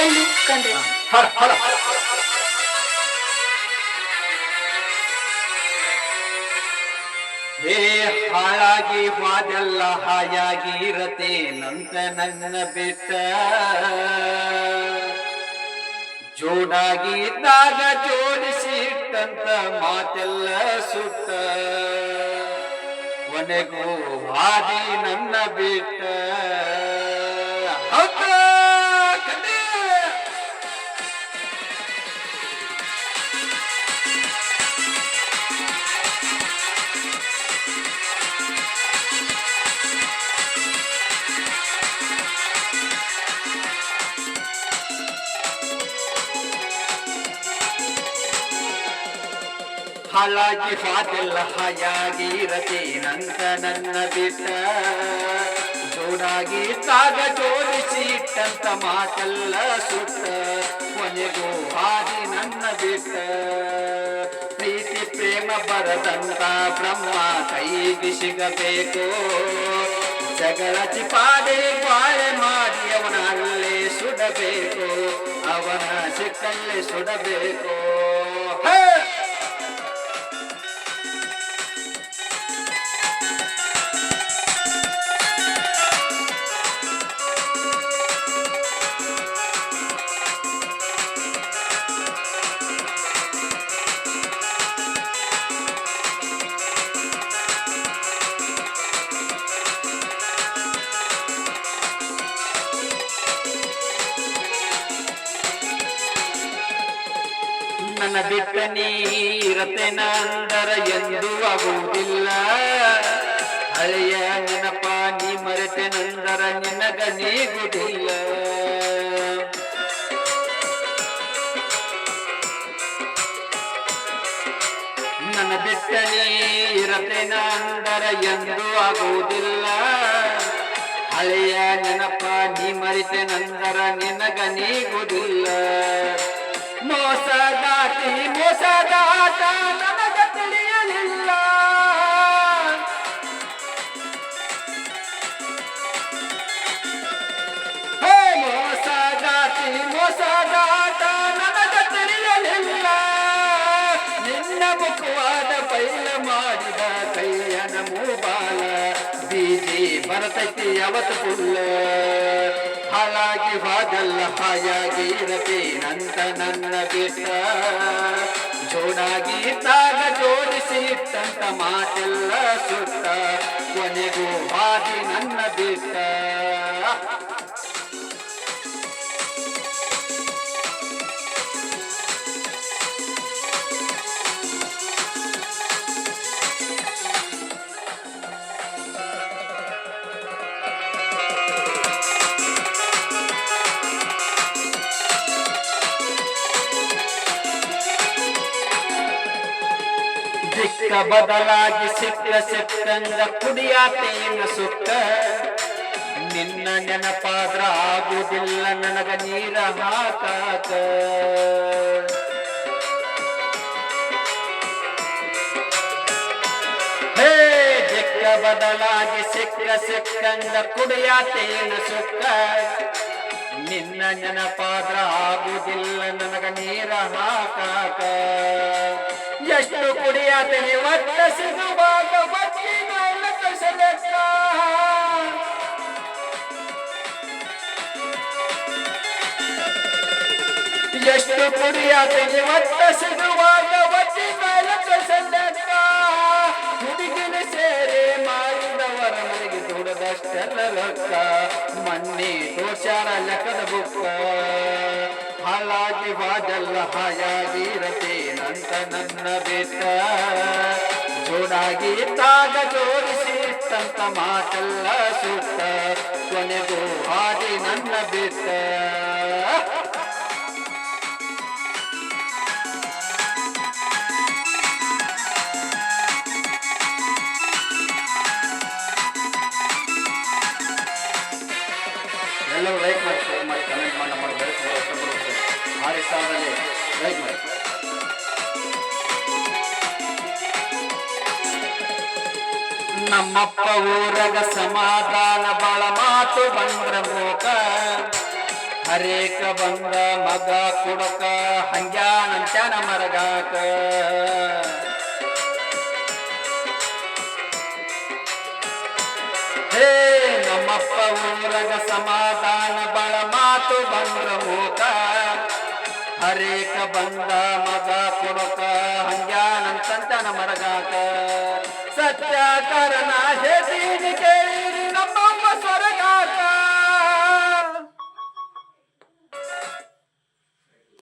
ಎಲ್ಲಿ ಕಂದ್ರೆ ಹೇ ಹಾಳಾಗಿ ಹೋದೆಲ್ಲ ಹಾಯಾಗಿ ಇರತೆ ನಂತ ನನ್ನ ಬೆಟ್ಟ. ಜೋಡಾಗಿ ಇದ್ದಾಗ ಜೋಡಿಸಿ ಇಟ್ಟಂತ ಮಾತೆಲ್ಲ ಸುಟ್ಟ. ಕೊನೆಗೂ ಹಾದಿ ನನ್ನ ಬಿಟ್ಟ. ಹಾಳಾಗಿ ಹಾದೆಲ್ಲ ಹಾಯಾಗಿ ಇರತೆ ನಂತ ನನ್ನ ಬಿಟ್ಟ. ಜೋಡಾಗಿ ತಾಗ ಜೋಡಿಸಿ ಇಟ್ಟಂತ ಮಾತೆಲ್ಲ ಸುತ್ತ ಕೊನೆಗೂ ಹಾದಿ ನನ್ನ ಬಿಟ್ಟ. ಪ್ರೀತಿ, ಪ್ರೇಮ ಬರದಂತ ಬ್ರಹ್ಮ ಕೈಗೆ ಸಿಗಬೇಕು. ಜಗಳ ಚಿಪಾದೆ ಬಾಳೆ ಮಾಡಿ ಅವನ ಅಲ್ಲೇ ಸುಡಬೇಕು. ಅವನ ಸಿಕ್ಕಲ್ಲೇ ಸುಡಬೇಕು. ನನ್ನ ಬಿಟ್ಟ ನೀರತೆನ ಅಂದರ ಎಂದು ಆಗುವುದಿಲ್ಲ. ಹಳೆಯ ನೆನಪ ನೀ ಮರೆತೆನಂದರ ನಿನಗ ನೀಗುದಿಲ್ಲ ನನ್ನ ಬಿಟ್ಟ ನೀರತೆನ ಅಂದರ ಎಂದು ಆಗುವುದಿಲ್ಲ. ಹಳೆಯ ನೆನಪ ನೀ ಮರೆತೆನಂದರ ನಿನಗ ನೀಗುವುದಿಲ್ಲ. ಮೋಸದಾಟಿ ಮೋಸದಾತ, ನನಗ ತಿಳಿಯಲಿಲ್ಲ. ಮೋಸದಾತ ಮೋಸದಾಟ ನನಗ ತಿಳಿಯಲಿಲ್ಲ. ನಿನ್ನ ಮುಖವಾದ ಪೈಲ ಮಾಡಿದ ಕೈಯನ ಮೂಬಾಲ, ಬೀದಿ ಬರತೈತಿ ಯಾವತ್ತು ಪುಲ್ಲ ಹಾಳಾಗಿ ಹಾಗಲ್ಲ ಹಾಯಾಗಿ ಇರತೆ ನಂತ ನನ್ನ ಬೇಟ ಜೋಡಾಗಿ ತಾಗ ಜೋಡಿಸಿ ಇಟ್ಟಂತ ಮಾತೆಲ್ಲ ಸುತ್ತ. ಕೊನೆಗೂ ಹಾದಿ ನನ್ನ ಬಿಟ್ಟ. ದಿಕ್ಕ ಬದಲಾಗಿ ಸಿಕ್ಕ ಸಿಕ್ಕಂಗ ಕುಡಿಯಾತೆಯನ್ನು ಸುತ್ತ. ನಿನ್ನ ನೆನಪಾದ್ರ ಆಗುವುದಿಲ್ಲ ನನಗ ನೀರ ಹಾಕಾಕ. ಹೇ ಜಕ್ಕ ಬದಲಾಗಿ ಸಿಕ್ಕ ಸಿಕ್ಕಂಗ ಕುಡಿಯಾತೆಯನ್ನು ಸುತ್ತ. ನಿನ್ನ ನೆನಪಾದ್ರ ಆಗುವುದಿಲ್ಲ ನನಗ ನೀರ ಹಾಕಾಕ. ಕುಡಿಯಾತೇನೆ ಒಟ್ಟ ಸಿಗುವಾಗ ಬಚ್ಚಿನ ಕಸಲೆಕ್ಕ ಎಷ್ಟು ಕುಡಿಯಾತೇನೆ ಒಟ್ಟ ಸಿಗುವಾಗ ಬಚ್ಚಿನ ಕಸಲೆಕ್ಕ ಹುಡುಗಿನ ಸೇರೆ ಮಾಡಿದವರ ಮನೆಗೆ ದುಡದಷ್ಟೆಲ್ಲ ಲೆಕ್ಕ ಮನ್ನಿ ದೋಷಾರ ಲೆಕ್ಕದ ಬುಕ್ಕ. ಹಾಳಾಗಿ ಬಾಜಲ್ಲ ಹಾಯಾಗಿರತೆ ನಂತ ನನ್ನ ಬೆಟ್ಟ ಜೋಡಾಗಿ ತಾಗ ಜೋಡಿಸಿ ತಂತ ಮಾತಲ್ಲ ಸುತ್ತ ಕೊನೆಗೂ ಹಾದಿ ನನ್ನ ಬೆಟ್ಟ ಎಲ್ಲರೂ ಲೈಕ್ ಮಾಡಿ ಶೇರ್ ಮಾಡಿ ಕಮೆಂಟ್ ಮಾಡಿ, ನಮ್ಮ ಬೆಳೆಸಲು ಇಷ್ಟಪಡುತ್ತೆ ಆರು ಸಾವಿರದಲ್ಲಿ ಲೈಕ್ ಮಾಡಿ ನಮ್ಮಪ್ಪ ಊರಗ ಸಮಾಧಾನ ಬಾಳ ಮಾತು ಬಂದ್ರ ಮೋಕ ಹರೇಕ ಬಂದ ಮಗ ಕುಡಕ ಹಂಗ್ಯಾನಂತ್ಯಾನ ಮರಗಾಕ ಹೇ ನಮ್ಮಪ್ಪ ಊರಗ ಸಮಾಧಾನ ಬಳ ಮಾತು ಬಂದ್ರ ಮೂಕ ಹರೇಕ ಬಂದ ಮಗ ಕುಡಕ ಹಂಗ್ಯಾನಂತಂತನ ಮರಗಾಕ ಸತ್ಯ ಕಾರಣ ಹೇತೀನಿ ಕೇಳಿ